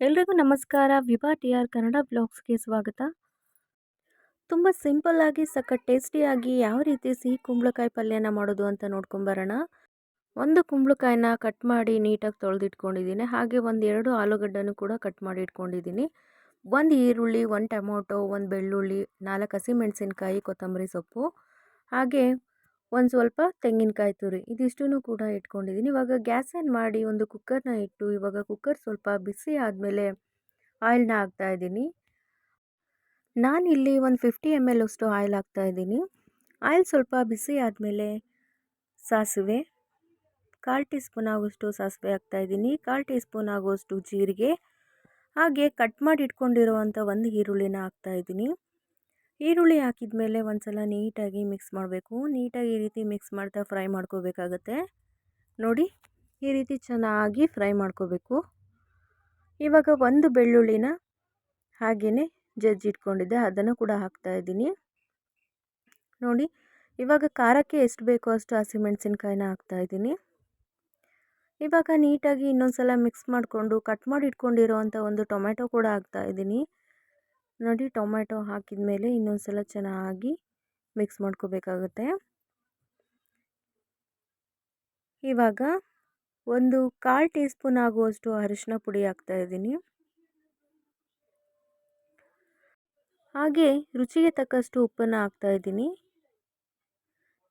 ಎಲ್ರಿಗೂ ನಮಸ್ಕಾರ. Vibha T R Kannada ಬ್ಲಾಗ್ಸ್ಗೆ ಸ್ವಾಗತ. ತುಂಬ ಸಿಂಪಲ್ಲಾಗಿ ಸಖತ್ ಟೇಸ್ಟಿಯಾಗಿ ಯಾವ ರೀತಿ ಸಿಹಿ ಕುಂಬಳಕಾಯಿ ಪಲ್ಯನ ಮಾಡೋದು ಅಂತ ನೋಡ್ಕೊಂಬರೋಣ. ಒಂದು ಕುಂಬಳಕಾಯಿನ ಕಟ್ ಮಾಡಿ ನೀಟಾಗಿ ತೊಳೆದಿಟ್ಕೊಂಡಿದ್ದೀನಿ. ಹಾಗೆ ಒಂದು ಎರಡು ಆಲೂಗಡ್ಡೆನೂ ಕೂಡ ಕಟ್ ಮಾಡಿ ಇಟ್ಕೊಂಡಿದ್ದೀನಿ. ಒಂದು ಈರುಳ್ಳಿ, ಒಂದು ಟೊಮೊಟೊ, ಒಂದು ಬೆಳ್ಳುಳ್ಳಿ, ನಾಲ್ಕು ಹಸಿಮೆಣಸಿನ್ಕಾಯಿ, ಕೊತ್ತಂಬರಿ ಸೊಪ್ಪು. ಹಾಗೆ ಒಂದು ಸ್ವಲ್ಪ ತೆಂಗಿನಕಾಯಿ ತುರಿ ಇದಿಷ್ಟೂ ಕೂಡ ಇಟ್ಕೊಂಡಿದ್ದೀನಿ. ಇವಾಗ ಗ್ಯಾಸ್ ಆನ್ ಮಾಡಿ ಒಂದು ಕುಕ್ಕರ್ನ ಇಟ್ಟು ಇವಾಗ ಕುಕ್ಕರ್ ಸ್ವಲ್ಪ ಬಿಸಿ ಆದಮೇಲೆ ಆಯಿಲ್ನ ಹಾಕ್ತಾಯಿದ್ದೀನಿ ನಾನಿಲ್ಲಿ ಒಂದು ಫಿಫ್ಟಿ ಎಂ ಎಲ್ ಅಷ್ಟು ಆಯಿಲ್ ಹಾಕ್ತಾಯಿದ್ದೀನಿ ಆಯಿಲ್ ಸ್ವಲ್ಪ ಬಿಸಿ ಆದಮೇಲೆ ಸಾಸಿವೆ, ಕಾಲು ಟೀ ಸ್ಪೂನ್ ಆಗೋಷ್ಟು ಸಾಸಿವೆ ಹಾಕ್ತಾಯಿದ್ದೀನಿ ಕಾಲು ಟೀ ಸ್ಪೂನ್ ಆಗೋಷ್ಟು ಜೀರಿಗೆ, ಹಾಗೆ ಕಟ್ ಮಾಡಿ ಇಟ್ಕೊಂಡಿರುವಂಥ ಒಂದು ಈರುಳ್ಳಿನ ಹಾಕ್ತಾಯಿದ್ದೀನಿ ಈರುಳ್ಳಿ ಹಾಕಿದ ಮೇಲೆ ಒಂದು ಸಲ ನೀಟಾಗಿ ಮಿಕ್ಸ್ ಮಾಡಬೇಕು. ನೀಟಾಗಿ ಈ ರೀತಿ ಮಿಕ್ಸ್ ಮಾಡ್ತಾ ಫ್ರೈ ಮಾಡ್ಕೋಬೇಕಾಗತ್ತೆ. ನೋಡಿ, ಈ ರೀತಿ ಚೆನ್ನಾಗಿ ಫ್ರೈ ಮಾಡ್ಕೋಬೇಕು. ಇವಾಗ ಒಂದು ಬೆಳ್ಳುಳ್ಳಿನ ಹಾಗೆಯೇ ಜಜ್ಜಿಟ್ಕೊಂಡಿದ್ದೆ ಅದನ್ನು ಕೂಡ ಹಾಕ್ತಾಯಿದ್ದೀನಿ ನೋಡಿ, ಇವಾಗ ಖಾರಕ್ಕೆ ಎಷ್ಟು ಬೇಕೋ ಅಷ್ಟು ಹಸಿಮೆಣಸಿನ್ಕಾಯಿನ ಹಾಕ್ತಾಯಿದ್ದೀನಿ ಇವಾಗ ನೀಟಾಗಿ ಇನ್ನೊಂದು ಸಲ ಮಿಕ್ಸ್ ಮಾಡಿಕೊಂಡು, ಕಟ್ ಮಾಡಿ ಇಟ್ಕೊಂಡಿರೋ ಒಂದು ಟೊಮೆಟೊ ಕೂಡ ಹಾಕ್ತಾಯಿದ್ದೀನಿ ನೋಡಿ ಟೊಮೆಟೊ ಹಾಕಿದ ಮೇಲೆ ಇನ್ನೊಂದು ಸಲ ಚೆನ್ನಾಗಿ ಮಿಕ್ಸ್ ಮಾಡ್ಕೋಬೇಕಾಗುತ್ತೆ. ಇವಾಗ ಒಂದು ಕಾಲು ಟೀ ಸ್ಪೂನ್ ಆಗುವಷ್ಟು ಅರಿಶಿನ ಪುಡಿ ಹಾಕ್ತಾ ಇದ್ದೀನಿ. ಹಾಗೆ ರುಚಿಗೆ ತಕ್ಕಷ್ಟು ಉಪ್ಪನ್ನು ಹಾಕ್ತಾ ಇದ್ದೀನಿ.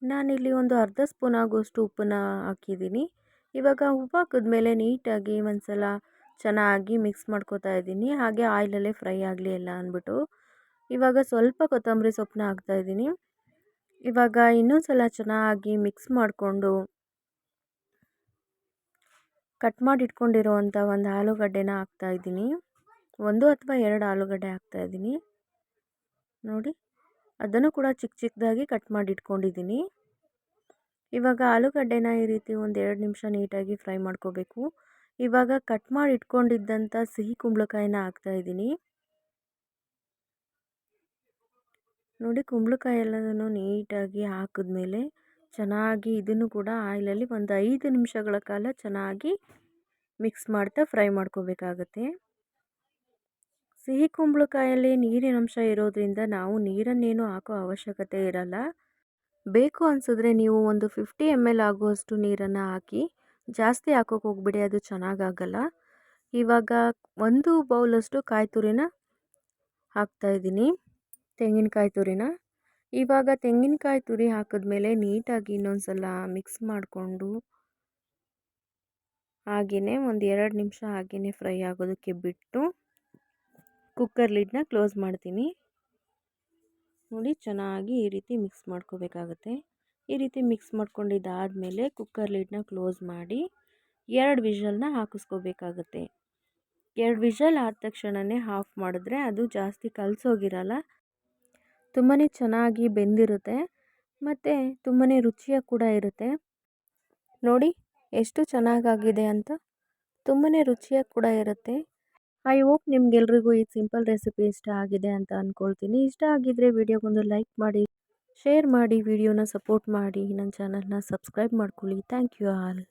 ನಾನಿಲ್ಲಿ ಒಂದು ಅರ್ಧ ಸ್ಪೂನ್ ಆಗುವಷ್ಟು ಉಪ್ಪನ್ನು ಹಾಕಿದ್ದೀನಿ. ಇವಾಗ ಉಪ್ಪು ಹಾಕಿದ್ಮೇಲೆ ನೀಟಾಗಿ ಒಂದು ಸಲ ಚೆನ್ನಾಗಿ ಮಿಕ್ಸ್ ಮಾಡ್ಕೋತಾ ಇದ್ದೀನಿ. ಹಾಗೆ ಆಯಿಲಲ್ಲೇ ಫ್ರೈ ಆಗಲಿ ಎಲ್ಲ ಅಂದ್ಬಿಟ್ಟು. ಇವಾಗ ಸ್ವಲ್ಪ ಕೊತ್ತಂಬರಿ ಸೊಪ್ಪನ್ನ ಹಾಕ್ತಾಯಿದ್ದೀನಿ ಇವಾಗ ಇನ್ನೊಂದು ಸಲ ಚೆನ್ನಾಗಿ ಮಿಕ್ಸ್ ಮಾಡಿಕೊಂಡು ಕಟ್ ಮಾಡಿ ಇಟ್ಕೊಂಡಿರೋವಂಥ ಒಂದು ಆಲೂಗಡ್ಡೆನ ಹಾಕ್ತಾಯಿದ್ದೀನಿ ಒಂದು ಅಥವಾ ಎರಡು ಆಲೂಗಡ್ಡೆ ಹಾಕ್ತಾಯಿದ್ದೀನಿ ನೋಡಿ, ಅದನ್ನು ಕೂಡ ಚಿಕ್ಕ ಚಿಕ್ಕದಾಗಿ ಕಟ್ ಮಾಡಿ ಇಟ್ಕೊಂಡಿದ್ದೀನಿ ಇವಾಗ ಆಲೂಗಡ್ಡೆನ ಈ ರೀತಿ ಒಂದು ಎರಡು ನಿಮಿಷ ನೀಟಾಗಿ ಫ್ರೈ ಮಾಡ್ಕೋಬೇಕು. ಇವಾಗ ಕಟ್ ಮಾಡಿ ಇಟ್ಕೊಂಡಿದ್ದಂಥ ಸಿಹಿ ಕುಂಬಳಕಾಯಿನ ಹಾಕ್ತಾಯಿದ್ದೀನಿ ನೋಡಿ ಕುಂಬಳಕಾಯಿ ಎಲ್ಲದನ್ನು ನೀಟಾಗಿ ಹಾಕಿದ್ಮೇಲೆ ಚೆನ್ನಾಗಿ ಇದನ್ನು ಕೂಡ ಆಯಿಲಲ್ಲಿ ಒಂದು ಐದು ನಿಮಿಷಗಳ ಕಾಲ ಚೆನ್ನಾಗಿ ಮಿಕ್ಸ್ ಮಾಡ್ತಾ ಫ್ರೈ ಮಾಡ್ಕೋಬೇಕಾಗತ್ತೆ. ಸಿಹಿ ಕುಂಬಳಕಾಯಲ್ಲಿ ನೀರಿನ ಅಂಶ ಇರೋದ್ರಿಂದ ನಾವು ನೀರನ್ನೇನು ಹಾಕೋ ಅವಶ್ಯಕತೆ ಇರಲ್ಲ. ಬೇಕು ಅನಿಸಿದ್ರೆ ನೀವು ಒಂದು ಫಿಫ್ಟಿ ಎಂ ಎಲ್ ಆಗುವಷ್ಟು ನೀರನ್ನು ಹಾಕಿ ಜಾಸ್ತಿ ಹಾಕೋಕೆ ಹೋಗ್ಬಿಡಿ, ಅದು ಚೆನ್ನಾಗಾಗಲ್ಲ ಇವಾಗ ಒಂದು ಬೌಲಷ್ಟು ಕಾಯಿ ತುರಿನ ಹಾಕ್ತಾಯಿದ್ದೀನಿ ತೆಂಗಿನಕಾಯಿ ತುರಿನ. ಇವಾಗ ತೆಂಗಿನಕಾಯಿ ತುರಿ ಹಾಕಿದ್ಮೇಲೆ ನೀಟಾಗಿ ಇನ್ನೊಂದು ಸಲ ಮಿಕ್ಸ್ ಮಾಡಿಕೊಂಡು ಹಾಗೆಯೇ ಒಂದು ಎರಡು ನಿಮಿಷ ಹಾಗೆಯೇ ಫ್ರೈ ಆಗೋದಕ್ಕೆ ಬಿಟ್ಟು ಕುಕ್ಕರ್ ಲಿಡ್ನ ಕ್ಲೋಸ್ ಮಾಡ್ತೀನಿ. ನೋಡಿ ಚೆನ್ನಾಗಿ ಈ ರೀತಿ ಮಿಕ್ಸ್ ಮಾಡ್ಕೋಬೇಕಾಗತ್ತೆ. ಈ ರೀತಿ ಮಿಕ್ಸ್ ಮಾಡ್ಕೊಂಡಿದ್ದಾದಮೇಲೆ ಕುಕ್ಕರ್ ಲಿಡ್ನ ಕ್ಲೋಸ್ ಮಾಡಿ ಎರಡು ವಿಷಲ್ನ ಹಾಕಿಸ್ಕೋಬೇಕಾಗತ್ತೆ. ಎರಡು ವಿಷಲ್ ಆದ ತಕ್ಷಣವೇ ಆಫ್ ಮಾಡಿದ್ರೆ ಅದು ಜಾಸ್ತಿ ಕಲಸೋಗಿರಲ್ಲ. ತುಂಬಾ ಚೆನ್ನಾಗಿ ಬೆಂದಿರುತ್ತೆ ಮತ್ತು ತುಂಬಾ ರುಚಿಯಾಗಿ ಕೂಡ ಇರುತ್ತೆ. ನೋಡಿ ಎಷ್ಟು ಚೆನ್ನಾಗಾಗಿದೆ ಅಂತ ತುಂಬಾ ರುಚಿಯಾಗಿ ಕೂಡ ಇರುತ್ತೆ. ಐ ಹೋಪ್ ನಿಮ್ಗೆಲ್ರಿಗೂ ಈ ಸಿಂಪಲ್ ರೆಸಿಪಿ ಇಷ್ಟ ಆಗಿದೆ ಅಂತ ಅಂದ್ಕೊಳ್ತೀನಿ ಇಷ್ಟ ಆಗಿದ್ದರೆ ವಿಡಿಯೋಗೊಂದು ಲೈಕ್ ಮಾಡಿ. ಶೇರ್ ಮಾಡಿ ವಿಡಿಯೋನ ಸಪೋರ್ಟ್ ಮಾಡಿ ನನ್ನ ಚಾನಲ್ನ ಸಬ್ಸ್ಕ್ರೈಬ್ ಮಾಡ್ಕೊಳ್ಳಿ. Thank you all